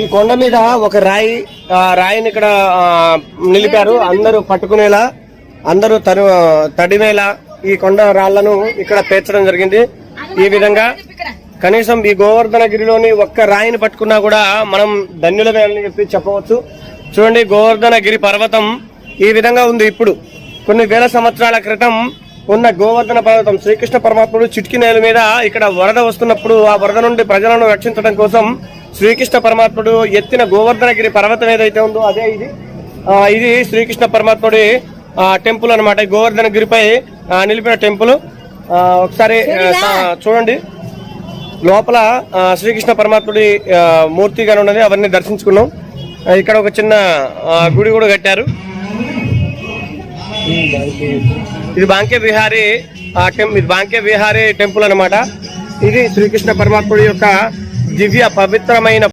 ఈ కొండ మీద ఒక రాయి రాయిని ఇక్కడ నిలిపారు. అందరూ పట్టుకునేలా అందరూ తరు తడిమేలా ఈ కొండ రాళ్ళను ఇక్కడ పేర్చడం జరిగింది. ఈ విధంగా కనీసం ఈ గోవర్ధన గిరిలోని ఒక్క రాయిని పట్టుకున్నా కూడా మనం ధన్యులమే అని చెప్పి చెప్పవచ్చు. చూడండి గోవర్ధన గిరి పర్వతం ఈ విధంగా ఉంది ఇప్పుడు. కొన్ని వేల సంవత్సరాల క్రితం ఉన్న గోవర్ధన పర్వతం శ్రీకృష్ణ పరమాత్ముడు చిటికి నేల మీద ఇక్కడ వరద వస్తున్నప్పుడు ఆ వరద నుండి ప్రజలను రక్షించడం కోసం శ్రీకృష్ణ పరమాత్ముడు ఎత్తిన గోవర్ధనగిరి పర్వతం ఏదైతే ఉందో అదే ఇది. ఆ, ఇది శ్రీకృష్ణ పరమాత్ముడి ఆ, టెంపుల్ అనమాట గోవర్ధన గిరిపై ఆ, నిలిపిన టెంపుల్. ఒకసారి చూడండి. లోపల శ్రీకృష్ణ పరమాత్ముడి మూర్తిగా ఉన్నది. అవన్నీ దర్శించుకున్నాం. ఇక్కడ ఒక చిన్న గుడి కూడా కట్టారు. ఇది బాంకే విహారీ ఇది బాంకే విహారీ టెంపుల్ అన్నమాట. ఇది శ్రీకృష్ణ పరమాత్ముడి యొక్క దివ్య పవిత్రమైన